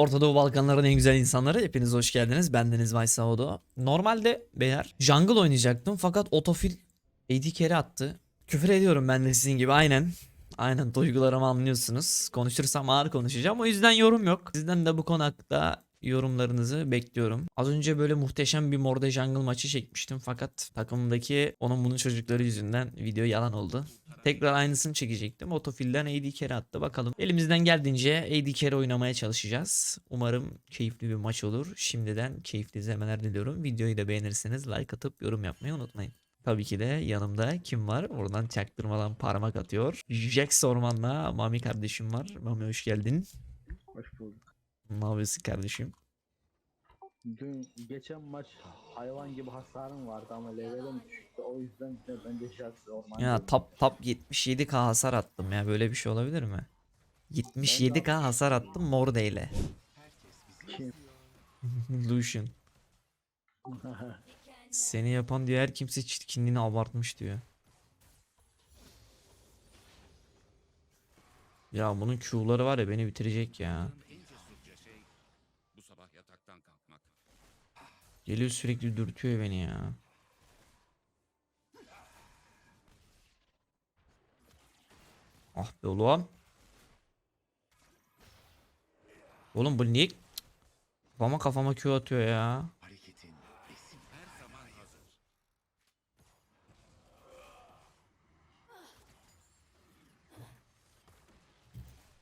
Orta Doğu Balkanların en güzel insanları hepiniz hoş geldiniz. Bendeniz Vaysaodo. Normalde beyler jungle oynayacaktım fakat otofil AD kere attı. Küfür ediyorum ben de sizin gibi aynen. Aynen duygularımı anlıyorsunuz. Konuşursam ağır konuşacağım o yüzden yorum yok. Sizden de bu konu hakkında yorumlarınızı bekliyorum. Az önce böyle muhteşem bir Morde Jungle maçı çekmiştim fakat takımdaki onun bunun çocukları yüzünden video yalan oldu. Tekrar aynısını çekecektim. Otofil'den AD kere attı. Bakalım. Elimizden geldiğince AD kere oynamaya çalışacağız. Umarım keyifli bir maç olur. Şimdiden keyifli izlemeler diliyorum. Videoyu da beğenirseniz like atıp yorum yapmayı unutmayın. Tabii ki de yanımda kim var? Oradan çaktırmadan parmak atıyor. Jax Orman'la Mami kardeşim var. Mami hoş geldin. Hoş bulduk. Ne yapıyorsun kardeşim? Dün geçen maç hayvan gibi hasarım vardı ama levelim düşüktü. O yüzden de ben de orman. Ya top top 77k hasar attım ya. Böyle bir şey olabilir mi? 77k hasar attım Morde ile. Lucian. Seni yapan diyor her kimse çirkinliğini abartmış diyor. Ya bunun Q'ları var ya beni bitirecek ya. En cesurca şey bu sabah yataktan kalkmak. Geliyor sürekli dürtüyor beni ya. Ah be oğlum. Oğlum bu niye kafama kafama Q atıyor ya.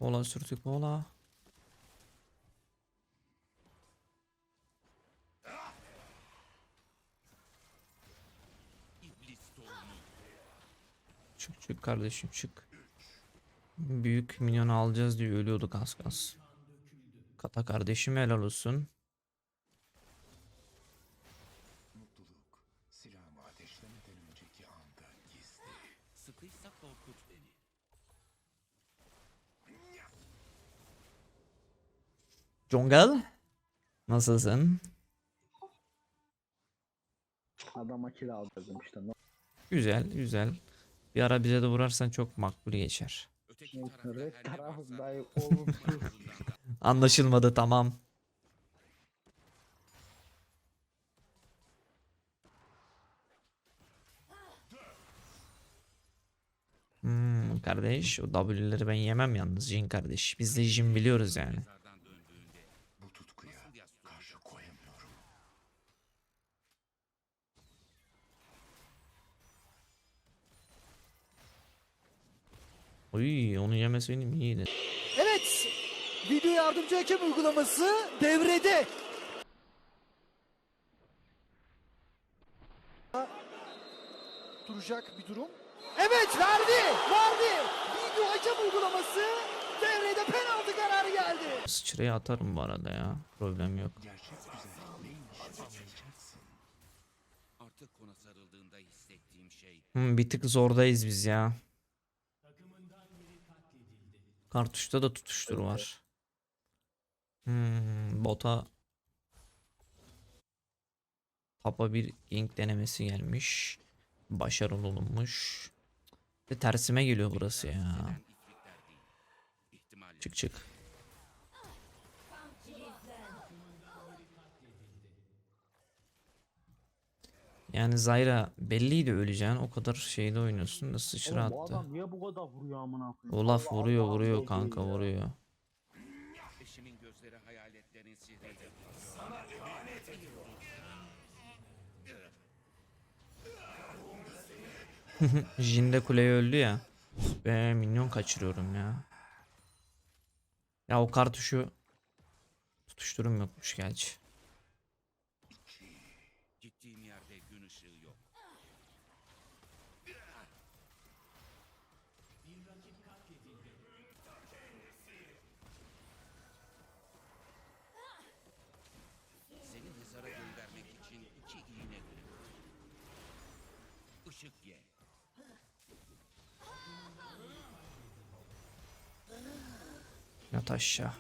Ola sürtük ola. Kardeşim çık. Büyük minyon alacağız diye ölüyorduk az az. Kata kardeşim helal olsun. Jongal. Nasılsın? Adama kill aldırdım işte. Güzel güzel. Bir ara bize de vurarsan çok makbul geçer. Anlaşılmadı tamam. Hmm, kardeş o W'leri ben yemem yalnız Jin kardeş. Biz de Jin biliyoruz yani. Uy onu yemesi benim iyiydi. Evet. Video yardımcı hakem uygulaması devrede. Duracak bir durum. Evet verdi. Verdi. Video hakem uygulaması devrede penaltı kararı geldi. Sıçrayı atarım bu arada ya. Problem yok. Artık ona sarıldığında hissettiğim şey Hmm, bir tık zordayız biz ya. Kartuşta da tutuştur var. Hmm, bota Papa bir gank denemesi gelmiş. Başarılı olunmuş. Ve tersime geliyor burası ya. Çık çık. Yani Zyra belliydi öleceğin o kadar şeyde oynuyorsun da sıçra Oğlum bu attı. adam niye bu kadar vuruyor amına koyayım? Olaf Allah vuruyor Allah vuruyor Allah kanka ya. vuruyor. eşimin gözleri hayaletlerin sihriyle. Jin de kuleye öldü ya. Be minyon kaçırıyorum ya. Ya o kartuşu tutuşturum yokmuş gerçi. Yat aşağı.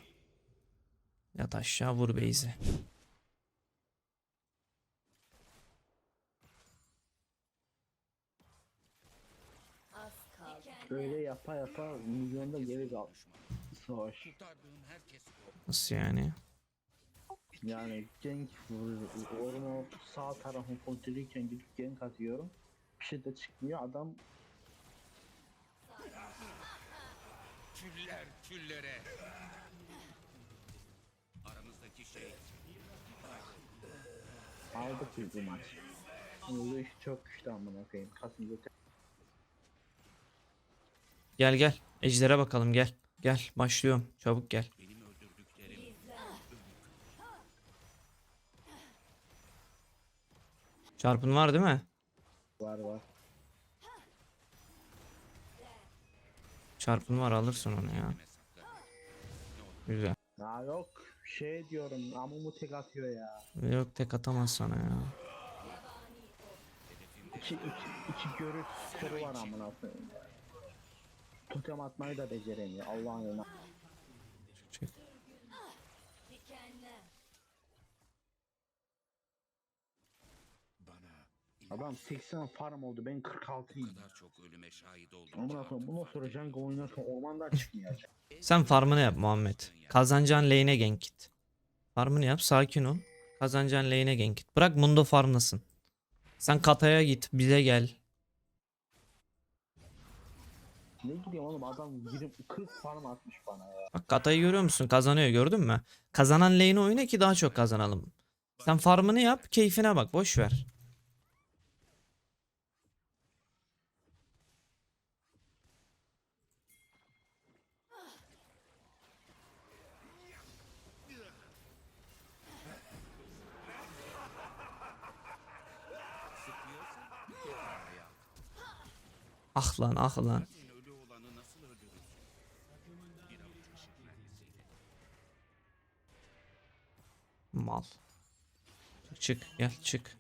Yat aşağı vur Beyzi. Böyle yapa yapa milyonda geri kaldı. Savaş. Nasıl yani? Yani gank orman sağ tarafın kontrolüyken gidip gank atıyorum. Bir şey de çıkmıyor adam Küller küllere. Aldık biz bu maç. Bu iş çok güçlü amına koyayım. Kasım yeter. Gel gel. Ejder'e bakalım gel. Gel başlıyorum. Çabuk gel. benim öldürdüklerim Çarpın var değil mi? Var var. Çarpın var alırsın onu ya. Güzel. Ya yok şey diyorum amumu tek atıyor ya. Yok tek atamaz sana ya. İki, iki, iki görüş skoru var amına koyayım. Totem atmayı da beceremiyor Allah'ın Adam 80 farm oldu ben 46 o yim. kadar çok ölüme şahit oldum. Ki koyayım bundan sonra jungle oynarken ormandan çıkmayacak. Sen farmını yap Muhammed. Kazanacağın lane'e gank git. Farmını yap sakin ol. Kazanacağın lane'e gank git. Bırak Mundo farmlasın. Sen kataya git bize gel. ne gideyim oğlum adam 20 40 farm atmış bana ya. Bak katayı görüyor musun? Kazanıyor gördün mü? Kazanan lane'i oyna ki daha çok kazanalım. Sen farmını yap keyfine bak boş ver. Ah lan ah lan. Mal. Çık çık gel çık.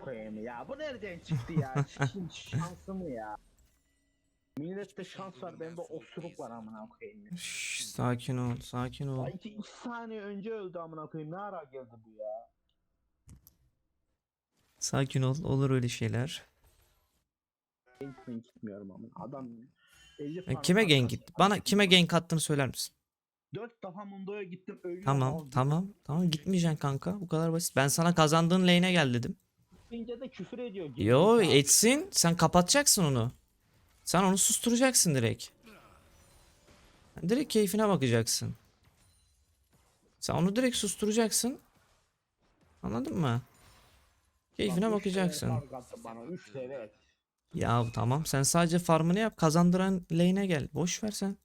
Koyayım ya bu nereden çıktı ya? Çıkın şansı ya? Millette şans var bende osuruk var amına koyayım. ya. Şşş, sakin ol sakin ol. İki, iki saniye önce öldü amına koyayım. Ne ara geldi bu ya? Sakin ol olur öyle şeyler. Gank'den gitmiyorum amına. Adam 50 E, farm kime gank gitti? Bana kime gank attığını söyler misin? 4 defa Mundo'ya gittim ölüyorum. Tamam tamam tamam gitmeyeceksin kanka bu kadar basit. Ben sana kazandığın lane'e gel dedim. Gittince de küfür ediyor. Yo Gerizekalı. etsin sen kapatacaksın onu. Sen onu susturacaksın direkt. Direkt keyfine bakacaksın. Sen onu direkt susturacaksın. Anladın mı? Keyfine bakacaksın. fark attı bana 3 TL. Ya tamam sen sadece farmını yap kazandıran lane'e gel. Boş ver sen.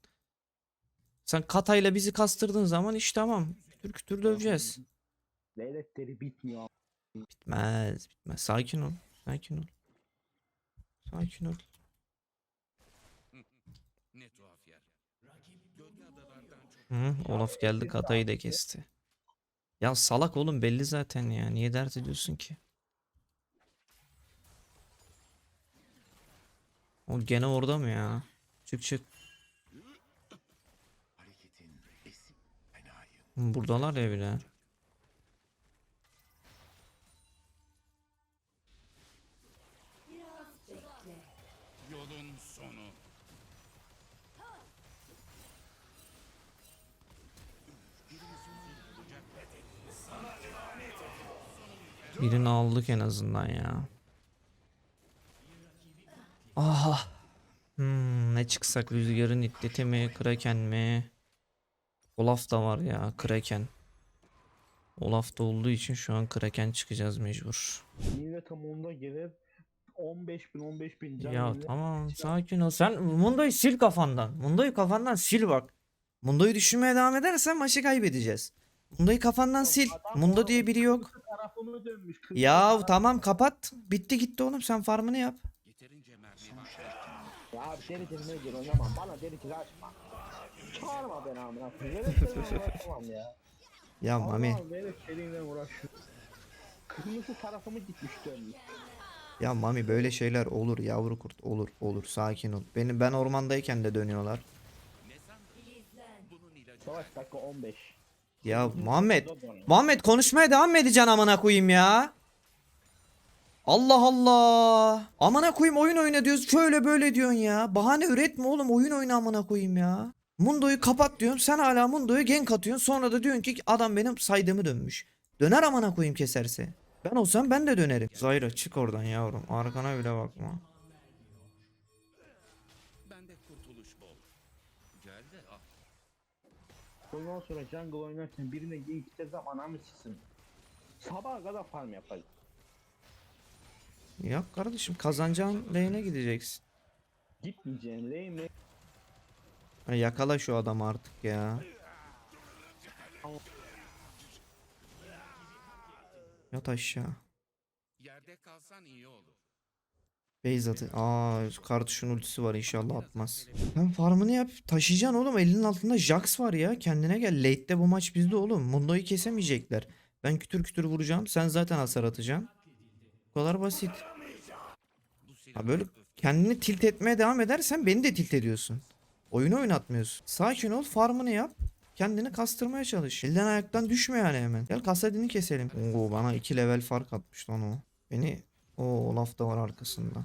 Sen katayla bizi kastırdığın zaman iş tamam. Kütür kütür döveceğiz. Devletleri bitmiyor. Bitmez bitmez. Sakin ol. Sakin ol. Sakin ol. Ne tuhaf yer. Gölge adalardan çok Hı, Olaf geldi katayı da kesti. Ya salak oğlum belli zaten ya. Niye dert ediyorsun ki? O gene orada mı ya? Çık çık. Buradalar ya bile. yolun sonu. Birini aldık en azından ya. Aha. Hmm, ne çıksak rüzgarın iddeti mi, kraken mi? Olaf da var ya, kraken. Olaf da olduğu için şu an kraken çıkacağız mecbur. Millete Mundo gelir 15 bin 15 bin can Ya tamam sakin ol. Sen Mundo'yu sil kafandan. Mundo'yu kafandan sil bak. Mundo'yu düşünmeye devam edersen maçı kaybedeceğiz. Mundo'yu kafandan sil. Adam Mundo diye biri yok. Ya tamam kapat. Bitti gitti oğlum sen farmını yap. Yeterince mermi var. Ya abi deri dilime gir oynamam. Bana deri dili açma. Çağırma beni amına seninle uğraşamam ya. Ya Mami. Allah velet seninle uğraşıyor. Kırmızı tarafımı gitmiş dönmüş. Ya Mami böyle şeyler olur yavru kurt olur olur sakin ol. Benim ben ormandayken de dönüyorlar. Savaş dakika 15. Ya Muhammed. Muhammed konuşmaya devam mı edeceksin amına koyayım ya? Allah Allah. Amına koyayım oyun oyna diyoruz. Şöyle böyle diyorsun ya. Bahane üretme oğlum. Oyun oyna amına koyayım ya. Mundo'yu kapat diyorum. Sen hala Mundo'ya gank atıyorsun. Sonra da diyorsun ki adam benim saydığımı dönmüş. Döner amına koyayım keserse. Ben olsam ben de dönerim. Zayra çık oradan yavrum. Arkana bile bakma. Ondan sonra jungle oynarken birine gank istesem anamı sıksın. Sabaha kadar farm yapayım. Ya kardeşim kazanacağın lane'e gideceksin. Gitmeyeceğim lane lane. Ha, yakala şu adamı artık ya. Yat aşağı. Yerde kalsan iyi olur. Base atı. Aa kartuşun ultisi var inşallah atmaz. Sen farmını yap. Taşıyacaksın oğlum. Elinin altında Jax var ya. Kendine gel. Late'de bu maç bizde oğlum. Mundo'yu kesemeyecekler. Ben kütür kütür vuracağım. Sen zaten hasar atacaksın. Bu kadar basit. Ha böyle kendini tilt etmeye devam edersen beni de tilt ediyorsun. Oyunu oynatmıyorsun. Sakin ol, farmını yap. Kendini kastırmaya çalış. Elden ayaktan düşme yani hemen. Gel kasadini keselim. Oo bana 2 level fark atmış lan o. Beni o Olaf da var arkasında.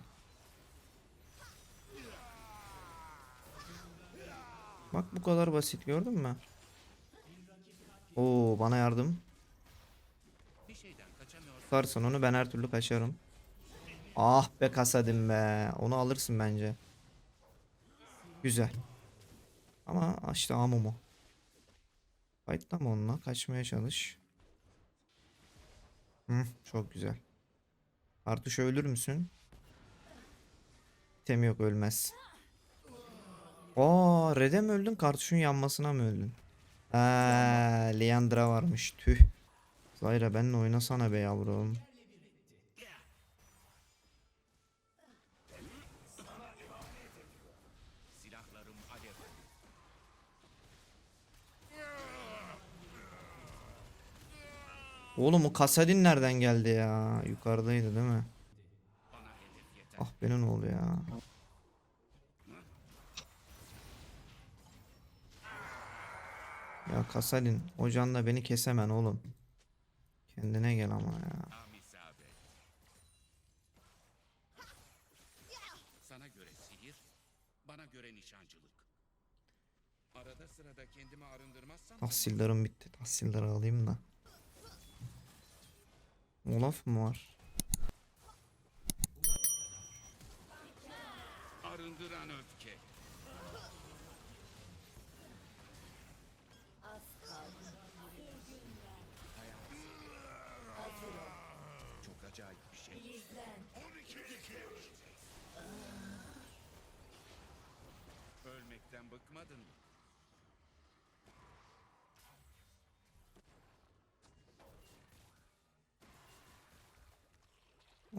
Bak bu kadar basit gördün mü? Oo bana yardım. Tutarsan onu ben her türlü kaçarım. Ah be kasadim be. Onu alırsın bence. Güzel. Ama işte amumu. Fightlama onunla. Kaçmaya çalış. Hı, çok güzel. Artış ölür müsün? Tem yok ölmez. Aa, Red'e mi öldün? Kartuşun yanmasına mı öldün? Aa, Leandra varmış. Tüh. Zayra benimle oynasana be yavrum. Oğlum o kasadin nereden geldi ya? Yukarıdaydı değil mi? Ah benim oğlu ya. Ya Kasadin hocanla beni kesemen oğlum. Kendine gel ama ya. Sana göre sihir, bana göre nişancılık. Arada sırada kendimi arındırmazsam Tahsillerim bitti. Tahsilleri alayım da. Olaf mı var? arındıran öfke. Acayip bir şey. Ölmekten bıkmadın mı?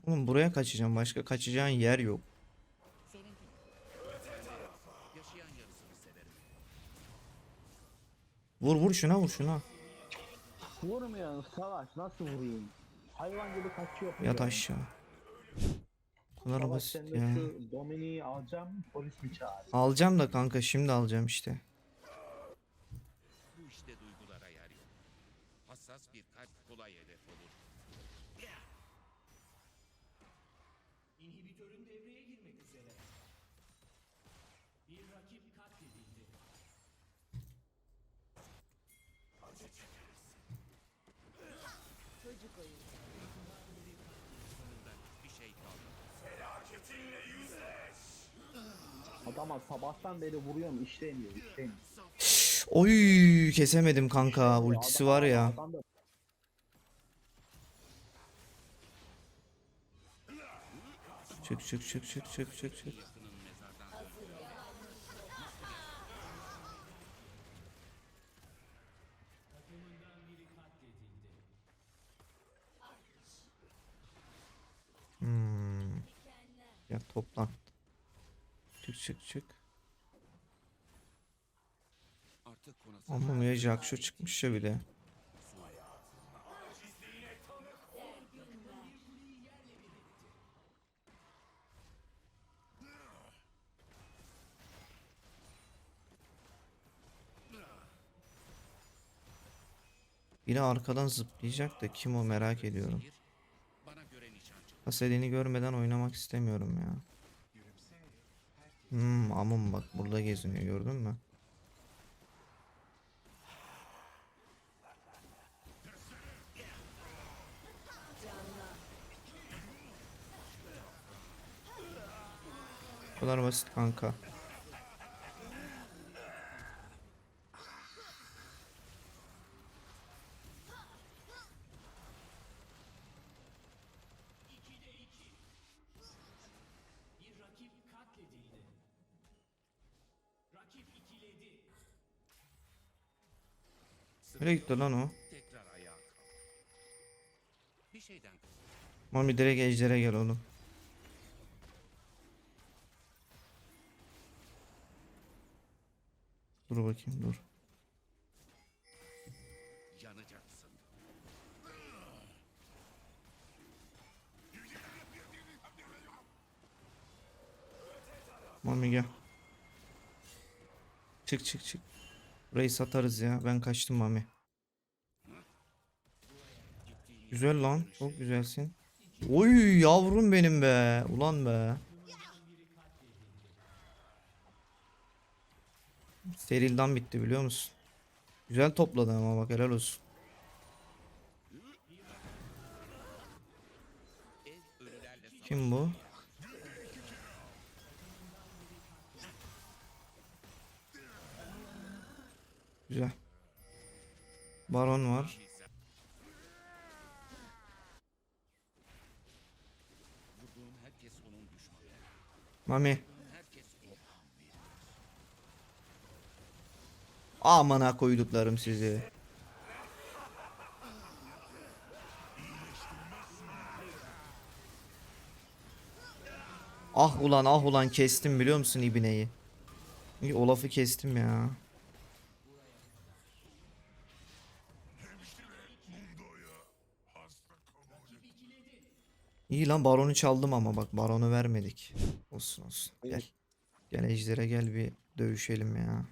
Oğlum buraya kaçacağım. Başka kaçacağın yer yok. Sorun değil. Yaşayan yarısını severim. Vur vur şuna vur şuna. Vurmayan savaş nasıl vurayım? Hayvan gibi kaçıyor. Yat aşağı. Bu kadar basit ya. şu Dominik'i alacağım polis mi çağırayım? Alacağım da kanka şimdi alacağım işte. Bu işte duygulara yer yok. Hassas bir kalp kolay hedef olur. Sonunda Adama sabahtan beri vuruyorum işlemiyor işlemiyor. Oy kesemedim kanka. Ultisi var ya. Adam da Çık çık çık çık çık çık çık. Yakının mezardan Hmm. Ya toplan. Çık çık çık. Amamaya Jakşo çıkmış ya bile. Yine arkadan zıplayacak da kim o merak ediyorum. Aselini görmeden oynamak istemiyorum ya. Hmm, amım bak burada geziniyor gördün mü? Bu kadar basit kanka. Nereye gitti lan o? Tekrar ayağa kalk. Bir şeyden Mami direkt ejdere gel oğlum. Dur bakayım dur. Çık çık çık. Burayı satarız ya. Ben kaçtım Mami. Güzel lan. Çok güzelsin. Oy yavrum benim be. Ulan be. Steril'dan bitti biliyor musun? Güzel topladı ama bak helal olsun. Kim bu? Güzel. Baron var. Mami. Amına koyduklarım sizi. Ah ulan ah ulan kestim biliyor musun İbne'yi? İyi, Olaf'ı kestim ya. İyi lan baronu çaldım ama bak baronu vermedik. Olsun olsun. Gel. Gel ejdere gel bir dövüşelim ya.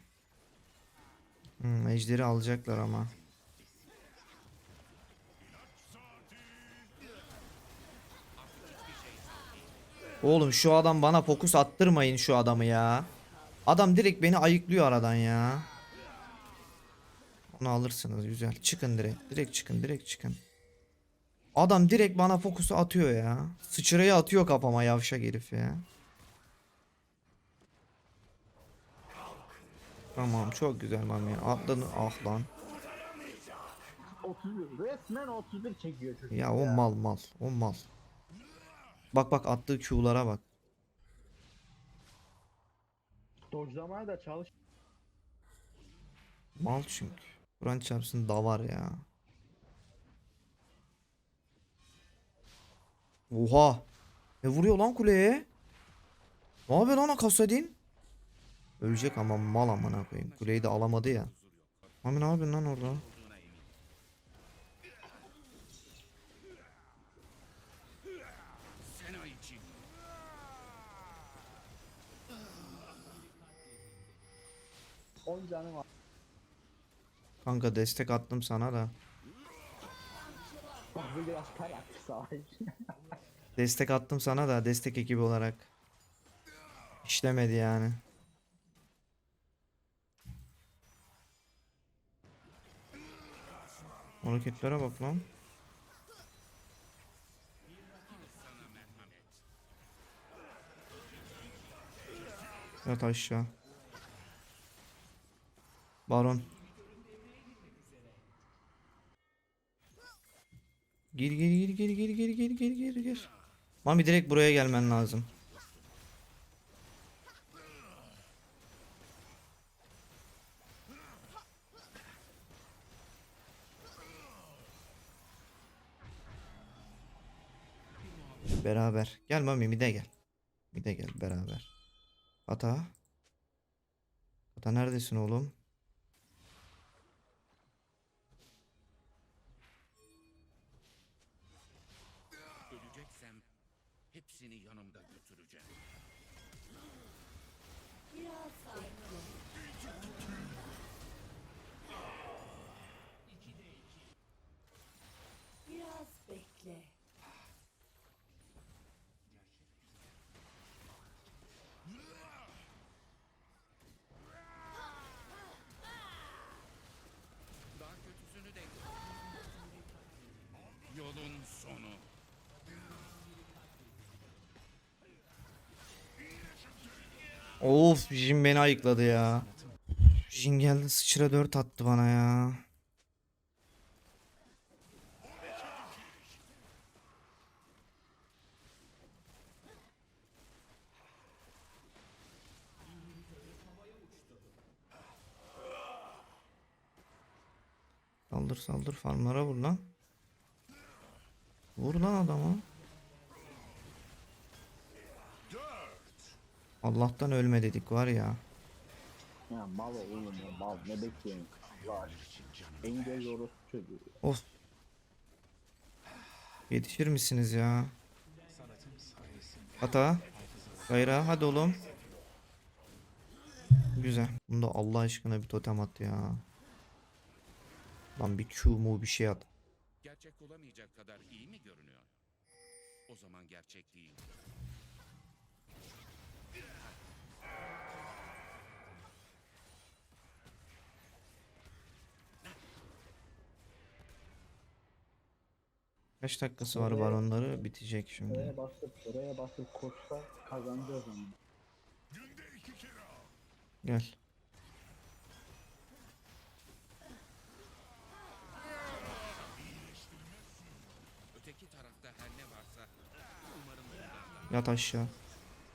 Hmm, ejderi alacaklar ama. Oğlum şu adam bana fokus attırmayın şu adamı ya. Adam direkt beni ayıklıyor aradan ya. Onu alırsınız güzel. Çıkın direkt. Direkt çıkın direkt çıkın. Adam direkt bana fokusu atıyor ya. Sıçrayı atıyor kafama yavşak herif ya. Tamam çok güzel Mami. Atladın ah lan. 31 resmen 31 çekiyor çocuk. Ya o mal mal. O mal. Bak bak attığı Q'lara bak. Dodge'lamaya da çalış. Mal çünkü. Kur'an çarpsın davar ya. Oha. Ne vuruyor lan kuleye? Ne yapıyor lan o Kasadin? Ölecek ama mal amına koyayım. Kuleyi de alamadı ya. Abi ne yapıyorsun lan orada? Kanka destek attım sana da. Destek attım sana da destek ekibi olarak. İşlemedi yani. Hareketlere bak lan. Yat aşağı. Baron. Gir gir gir gir gir gir gir gir gir gir. Mami direkt buraya gelmen lazım. Beraber. Gel Mami bir de gel. Bir de gel beraber. Ata. Ata neredesin oğlum? Of Jin beni ayıkladı ya. Jin geldi sıçra 4 attı bana ya. Saldır saldır farmlara vur lan. Vur lan adamı. Allah'tan ölme dedik var ya. Ya mal oğlum ya mal ne bekliyorsun? Var. Engel orospu çocuğu. Of. Yetişir misiniz ya? Hata. Gayra hadi oğlum. Güzel. Bunda Allah aşkına bir totem at ya. Lan bir Q mu bir şey at. Gerçek olamayacak kadar iyi mi görünüyor? O zaman gerçek değil. Kaç dakikası var baronları bitecek şimdi. Oraya basıp oraya basıp koşsa kazanacağız onu. Gel. Öteki tarafta her ne varsa umarım bundan da Yat aşağı.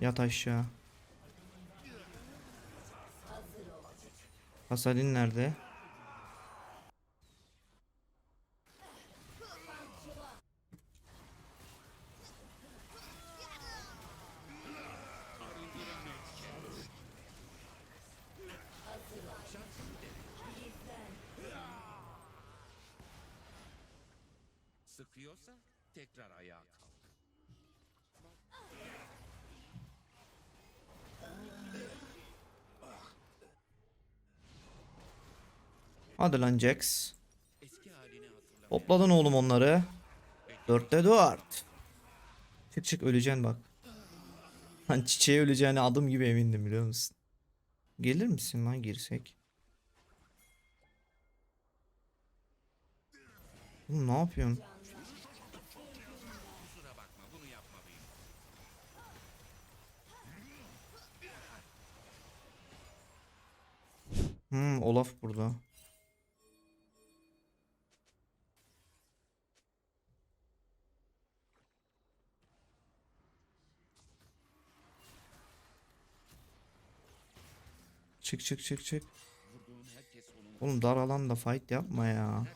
Yat aşağı. Hasadin nerede? Hadi lan Jax. Topladın oğlum onları. Dörtte dört. Çık çık öleceksin bak. Lan çiçeğe öleceğine adım gibi emindim biliyor musun? Gelir misin lan girsek? Oğlum ne yapıyorsun? Hmm, Olaf burada. Çık çık çık çık. Oğlum dar alanda fight yapma ya.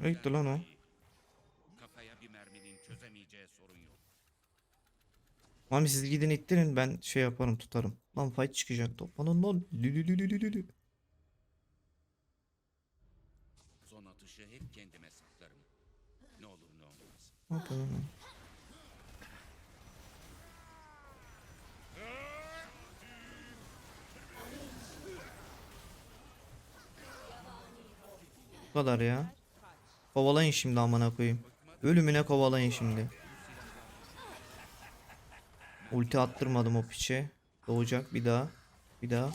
Ne gitti lan o? Kafaya bir merminin çözemeyeceği sorun yok. Mami siz gidin ittirin ben şey yaparım tutarım. Lan fight çıkacak toplanın lan. Lülülülülülü. Son atışı hep kendime saklarım. Ne olur ne olmaz. Ne yapalım lan? Bu kadar ya. Kovalayın şimdi amına koyayım. Ölümüne kovalayın şimdi. Ulti attırmadım o piçe. Doğacak bir daha. Bir daha.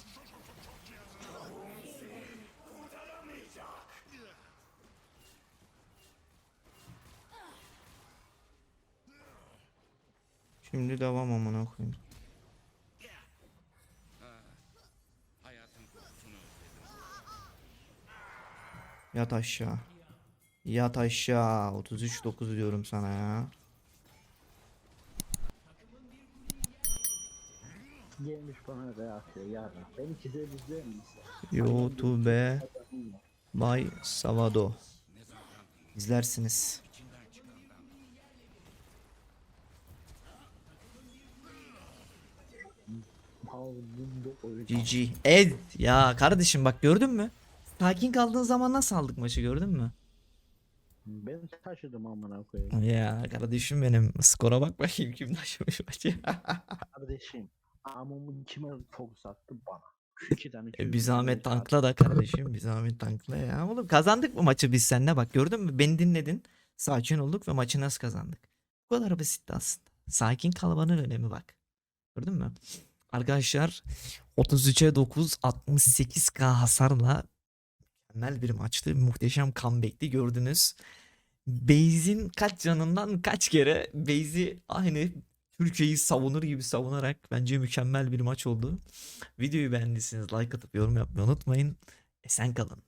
Şimdi devam amına koyayım. Yat aşağı. Yat aşağı. 33 9 diyorum sana ya. Gelmiş bana reaksiyon yarın. Beni çizebilecek misin? YouTube by Savado. İzlersiniz. GG. Ed. Ya kardeşim bak gördün mü? Sakin kaldığın zaman nasıl aldık maçı gördün mü? Ben taşıdım amına koyayım. Ya kardeşim benim. Skora bak bakayım kim taşımış maçı. Kardeşim. Amımın kime fokus attı bana. İki tane E, bir zahmet tankla da kardeşim. Bir zahmet tankla ya. Oğlum kazandık mı maçı biz seninle bak gördün mü? Beni dinledin. Sakin olduk ve maçı nasıl kazandık? Bu kadar basitti aslında. Sakin kalmanın önemi bak. Gördün mü? Arkadaşlar 33'e 9 68k hasarla mükemmel bir maçtı. Muhteşem comeback'ti gördünüz. Beyz'in kaç canından kaç kere Beyz'i aynı Türkiye'yi savunur gibi savunarak bence mükemmel bir maç oldu. Videoyu beğendiyseniz like atıp yorum yapmayı unutmayın. Esen kalın.